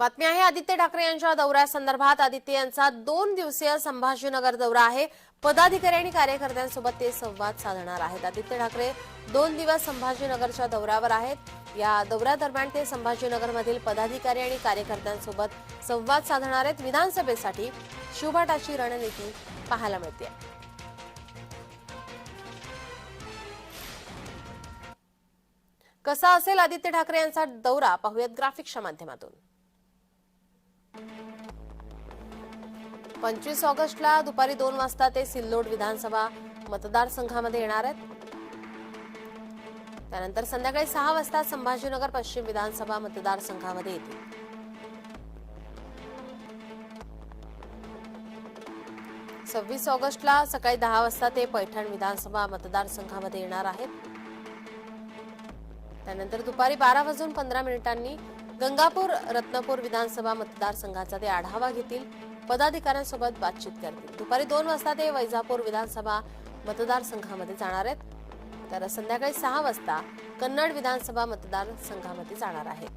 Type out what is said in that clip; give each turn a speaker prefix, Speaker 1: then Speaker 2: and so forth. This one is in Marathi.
Speaker 1: बातमी आहे आदित्य ठाकरे यांच्या दौऱ्यासंदर्भात आदित्य यांचा दोन दिवसीय संभाजीनगर दौरा आहे. पदाधिकारी आणि कार्यकर्त्यांसोबत ते संवाद साधणार आहेत. आदित्य ठाकरे दोन दिवस संभाजीनगरच्या दौऱ्यावर आहेत. या दौऱ्यादरम्यान ते संभाजीनगरमधील पदाधिकारी आणि कार्यकर्त्यांसोबत संवाद साधणार आहेत. विधानसभेसाठी शिवभाटाची रणनीती पाहायला मिळते. कसा असेल आदित्य ठाकरे यांचा दौरा? पाहूयात ग्राफिक्सच्या माध्यमातून. पंचवीस ऑगस्टला दुपारी दोन वाजता ते सिल्लोड विधानसभा मतदारसंघामध्ये येणार आहेत. त्यानंतर संध्याकाळी सहा वाजता संभाजीनगर पश्चिम विधानसभा मतदारसंघामध्ये येतील. सव्वीस ऑगस्टला सकाळी दहा वाजता ते पैठण विधानसभा मतदारसंघामध्ये येणार आहेत. त्यानंतर दुपारी बारा वाजून पंधरा मिनिटांनी गंगापूर रत्नापूर विधानसभा मतदारसंघाचा ते आढावा घेतील. पदाधिकाऱ्यांसोबत बातचीत करतील. दुपारी दोन वाजता ते वैजापूर विधानसभा मतदारसंघामध्ये जाणार आहेत. तर संध्याकाळी सहा वाजता कन्नड विधानसभा मतदारसंघामध्ये जाणार आहेत.